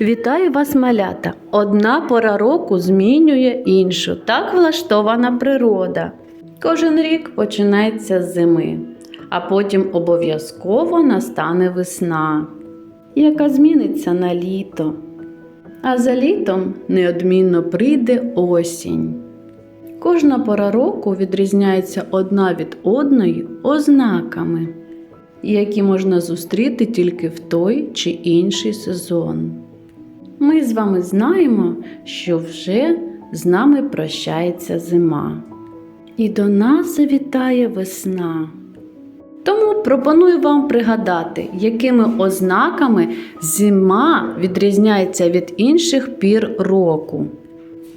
Вітаю вас, малята! Одна пора року змінює іншу. Так влаштована природа. Кожен рік починається з зими, а потім обов'язково настане весна, яка зміниться на літо. А за літом неодмінно прийде осінь. Кожна пора року відрізняється одна від одної ознаками, які можна зустріти тільки в той чи інший сезон. Ми з вами знаємо, що вже з нами прощається зима, і до нас завітає весна. Тому пропоную вам пригадати, якими ознаками зима відрізняється від інших пір року.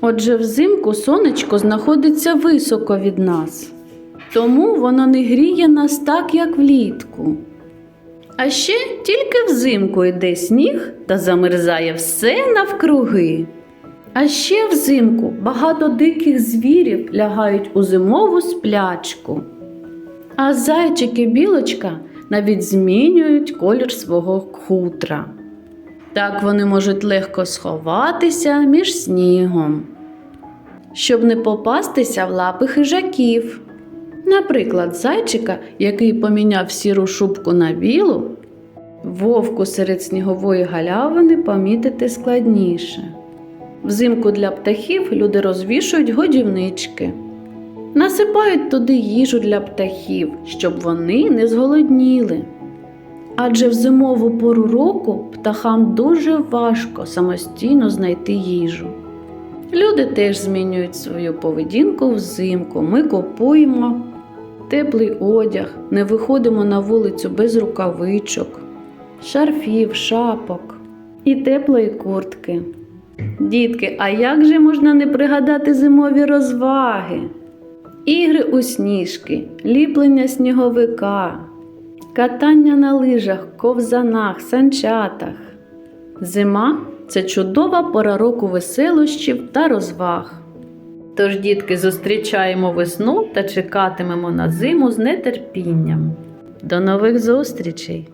Отже, взимку сонечко знаходиться високо від нас, тому воно не гріє нас так, як влітку. А ще тільки взимку йде сніг та замерзає все навкруги. А ще взимку багато диких звірів лягають у зимову сплячку. А зайчик і білочка навіть змінюють колір свого хутра. Так вони можуть легко сховатися між снігом, щоб не попастися в лапи хижаків. Наприклад, зайчика, який поміняв сіру шубку на білу, вовку серед снігової галявини помітити складніше. Взимку для птахів люди розвішують годівнички, насипають туди їжу для птахів, щоб вони не зголодніли. Адже в зимову пору року птахам дуже важко самостійно знайти їжу. Люди теж змінюють свою поведінку взимку. Ми купуємо теплий одяг, не виходимо на вулицю без рукавичок, шарфів, шапок і теплої куртки. Дітки, а як же можна не пригадати зимові розваги? Ігри у сніжки, ліплення сніговика, катання на лижах, ковзанах, санчатах. Зима це чудова пора року веселощів та розваг. Тож, дітки, зустрічаємо весну та чекатимемо на зиму з нетерпінням. До нових зустрічей!